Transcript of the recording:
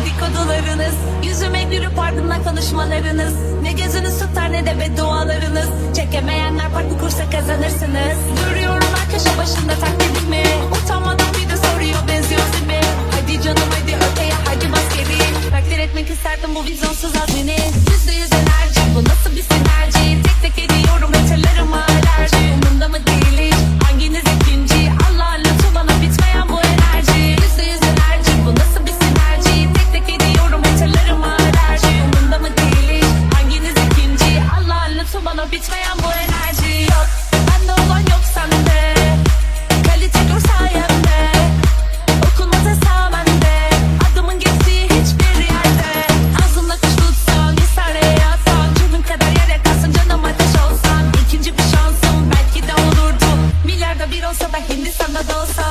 dedikodularınız Yüzüme gülüp ardımdan konuşmalarınız. Ne gözünüz tutar ne de beddualarınız Çekemeyenler parti kursa kazanırsınız. Duruyorum her köşe başında taklidimi Utanmadan bir de soruyor benziyor mi? Hadi canım hadi öteye hadi bas geri Takdir etmek isterdim bu vizyonsuz azmini. bana bitmeyen bu enerji yok. Bende olan yok sende. Kalite dur sayemde. Okunmaz hesabende Adımın geçtiği hiçbir yerde. Ağzımla kuş tutsan bir saraya kadar yere kalsın canım ateş olsan. İkinci bir şansım belki de olurdu. Milyarda bir olsa da Hindistan'da da olsa.